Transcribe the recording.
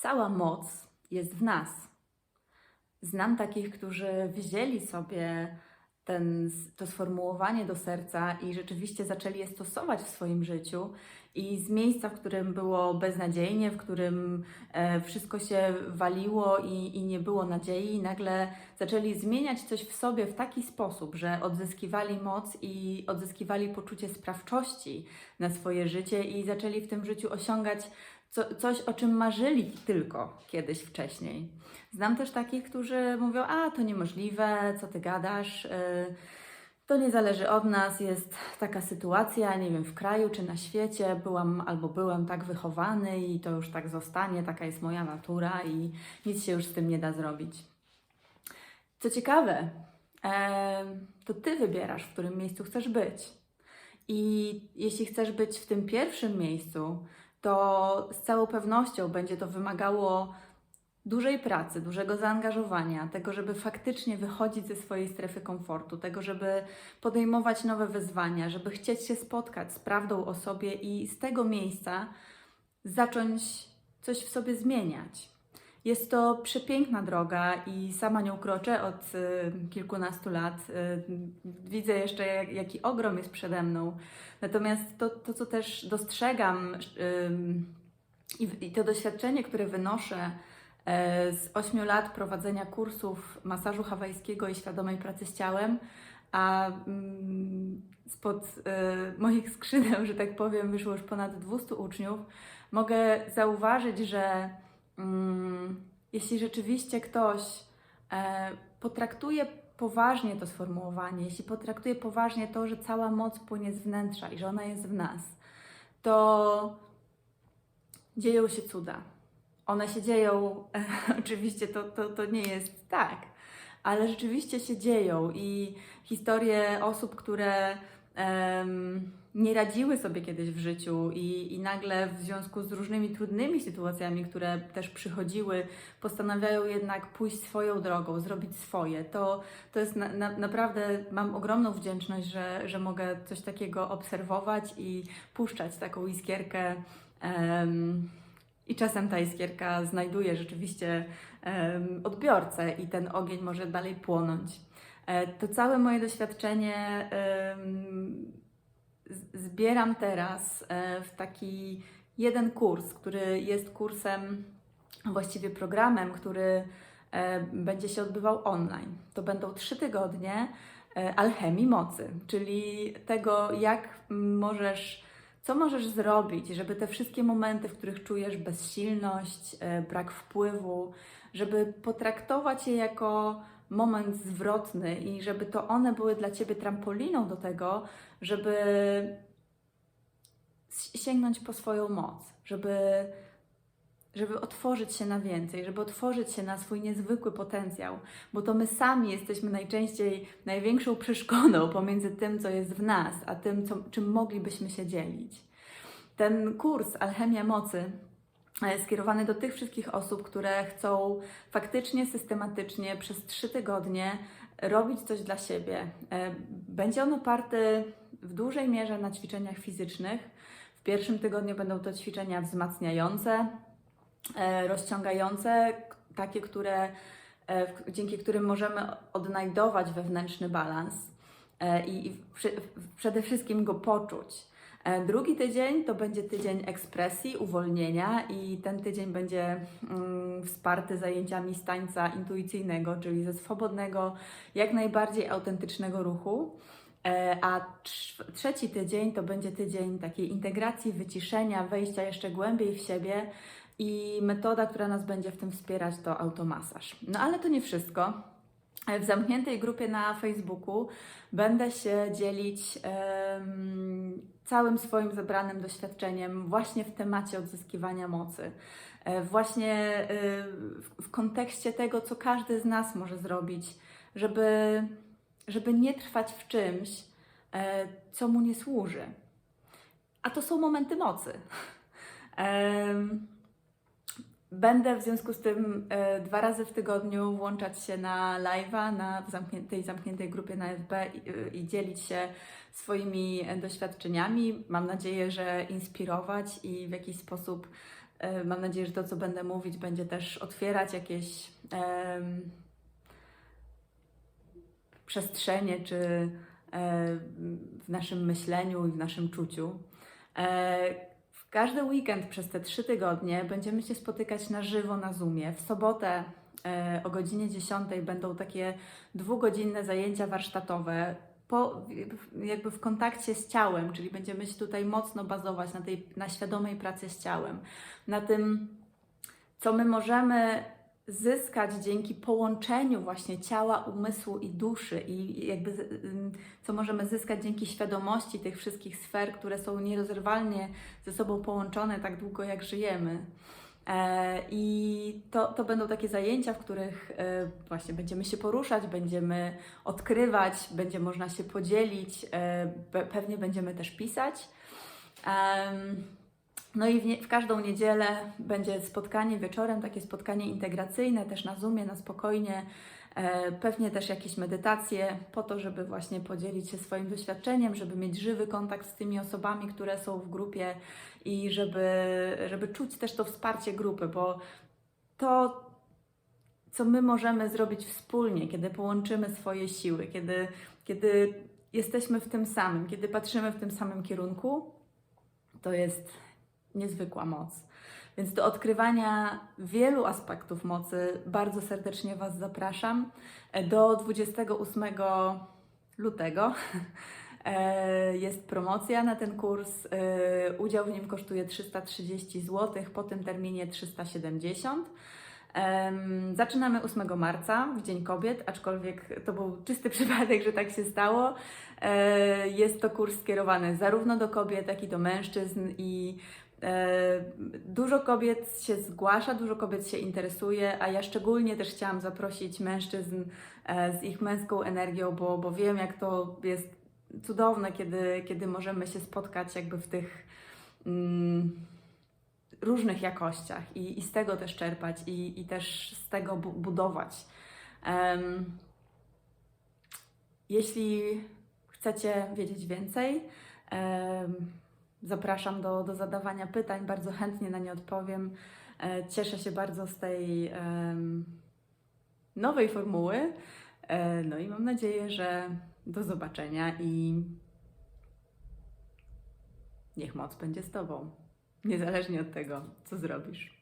cała moc jest w nas. Znam takich, którzy wzięli sobie ten, to sformułowanie do serca i rzeczywiście zaczęli je stosować w swoim życiu. I z miejsca, w którym było beznadziejnie, w którym e, wszystko się waliło i, i nie było nadziei, nagle zaczęli zmieniać coś w sobie w taki sposób, że odzyskiwali moc i odzyskiwali poczucie sprawczości na swoje życie i zaczęli w tym życiu osiągać co, coś, o czym marzyli tylko kiedyś wcześniej. Znam też takich, którzy mówią: A, to niemożliwe, co ty gadasz. y, To nie zależy od nas, jest taka sytuacja, nie wiem, w kraju czy na świecie, byłam albo byłem tak wychowany i to już tak zostanie, taka jest moja natura i nic się już z tym nie da zrobić. Co ciekawe, em, to ty wybierasz, w którym miejscu chcesz być. I jeśli chcesz być w tym pierwszym miejscu, to z całą pewnością będzie to wymagało dużej pracy, dużego zaangażowania, tego, żeby faktycznie wychodzić ze swojej strefy komfortu, tego, żeby podejmować nowe wyzwania, żeby chcieć się spotkać z prawdą o sobie i z tego miejsca zacząć coś w sobie zmieniać. Jest to przepiękna droga i sama nią kroczę od y, kilkunastu lat. Y, widzę jeszcze, jak, jaki ogrom jest przede mną. Natomiast to, to co też dostrzegam ym, i, to doświadczenie, które wynoszę z 8 lat prowadzenia kursów masażu hawajskiego i świadomej pracy z ciałem, a mm, spod e, moich skrzydeł, że tak powiem, wyszło już ponad 200 uczniów, mogę zauważyć, że mm, jeśli rzeczywiście ktoś e, potraktuje poważnie to sformułowanie, jeśli potraktuje poważnie to, że cała moc płynie z wnętrza i że ona jest w nas, to dzieją się cuda. One się dzieją, oczywiście to, to, to nie jest tak, ale rzeczywiście się dzieją i historie osób, które em, nie radziły sobie kiedyś w życiu i, i nagle w związku z różnymi trudnymi sytuacjami, które też przychodziły, postanawiają jednak pójść swoją drogą, zrobić swoje. To, to jest na, na, naprawdę, mam ogromną wdzięczność, że, że mogę coś takiego obserwować i puszczać taką iskierkę. em, i czasem ta iskierka znajduje rzeczywiście odbiorcę i ten ogień może dalej płonąć. E, to całe moje doświadczenie zbieram teraz e, w taki jeden kurs, który jest kursem, właściwie programem, który e, będzie się odbywał online. To będą trzy tygodnie alchemii mocy, czyli tego, jak możesz, co możesz zrobić, żeby te wszystkie momenty, w których czujesz bezsilność, e, brak wpływu, żeby potraktować je jako moment zwrotny i żeby to one były dla Ciebie trampoliną do tego, żeby sięgnąć po swoją moc, żeby, żeby otworzyć się na więcej, żeby otworzyć się na swój niezwykły potencjał, bo to my sami jesteśmy najczęściej największą przeszkodą pomiędzy tym, co jest w nas, a tym, co, czym moglibyśmy się dzielić. Ten kurs Alchemia Mocy e, skierowany do tych wszystkich osób, które chcą faktycznie, systematycznie przez trzy tygodnie robić coś dla siebie. E, Będzie on oparty w dużej mierze na ćwiczeniach fizycznych. W pierwszym tygodniu będą to ćwiczenia wzmacniające, rozciągające, k- takie, które, e, dzięki którym możemy odnajdować wewnętrzny balans e, i, przede wszystkim go poczuć. E, Drugi tydzień to będzie tydzień ekspresji, uwolnienia i ten tydzień będzie mm, wsparty zajęciami z tańca intuicyjnego, czyli ze swobodnego, jak najbardziej autentycznego ruchu. E, A trz- trzeci tydzień to będzie tydzień takiej integracji, wyciszenia, wejścia jeszcze głębiej w siebie i metoda, która nas będzie w tym wspierać, to automasaż. No ale to nie wszystko. W zamkniętej grupie na Facebooku będę się dzielić em, całym swoim zebranym doświadczeniem właśnie w temacie odzyskiwania mocy. E, Właśnie e, w, kontekście tego, co każdy z nas może zrobić, żeby, żeby nie trwać w czymś, e, co mu nie służy. A to są momenty mocy. Będę w związku z tym e, dwa razy w tygodniu włączać się na live'a na w zamkniętej, grupie na FB i, e, i dzielić się swoimi e, doświadczeniami. Mam nadzieję, że inspirować i w jakiś sposób mam nadzieję, że to, co będę mówić, będzie też otwierać jakieś przestrzenie, czy w naszym myśleniu i w naszym czuciu. Każdy weekend przez te trzy tygodnie będziemy się spotykać na żywo na Zoomie. W sobotę e, o godzinie 10 będą takie dwugodzinne zajęcia warsztatowe. Po, jakby w kontakcie z ciałem, czyli będziemy się tutaj mocno bazować na tej na świadomej pracy z ciałem, na tym, co my możemy zyskać dzięki połączeniu właśnie ciała, umysłu i duszy i jakby co możemy zyskać dzięki świadomości tych wszystkich sfer, które są nierozerwalnie ze sobą połączone tak długo jak żyjemy. E, I to, to będą takie zajęcia, w których e, właśnie będziemy się poruszać, będziemy odkrywać, będzie można się podzielić, e, pe- pewnie będziemy też pisać. No i w, nie, w każdą niedzielę będzie spotkanie wieczorem, takie spotkanie integracyjne, też na Zoomie, na spokojnie. E, pewnie też jakieś medytacje, po to, żeby właśnie podzielić się swoim doświadczeniem, żeby mieć żywy kontakt z tymi osobami, które są w grupie i żeby, żeby czuć też to wsparcie grupy, bo to, co my możemy zrobić wspólnie, kiedy połączymy swoje siły, kiedy, kiedy jesteśmy w tym samym, kiedy patrzymy w tym samym kierunku, to jest niezwykła moc. Więc do odkrywania wielu aspektów mocy bardzo serdecznie Was zapraszam. Do 28 lutego e, jest promocja na ten kurs. E, Udział w nim kosztuje 330 zł, po tym terminie 370. Em, Zaczynamy 8 marca, w Dzień Kobiet, aczkolwiek to był czysty przypadek, że tak się stało. E, Jest to kurs skierowany zarówno do kobiet, jak i do mężczyzn i dużo kobiet się zgłasza, dużo kobiet się interesuje, a ja szczególnie też chciałam zaprosić mężczyzn e, z ich męską energią, bo, bo wiem, jak to jest cudowne, kiedy, kiedy możemy się spotkać jakby w tych mm, różnych jakościach i, i z tego też czerpać i, i też z tego bu- budować. Em, jeśli chcecie wiedzieć więcej, em, zapraszam do, do zadawania pytań, bardzo chętnie na nie odpowiem. E, Cieszę się bardzo z tej nowej formuły. E, No i mam nadzieję, że do zobaczenia i niech moc będzie z Tobą, niezależnie od tego, co zrobisz.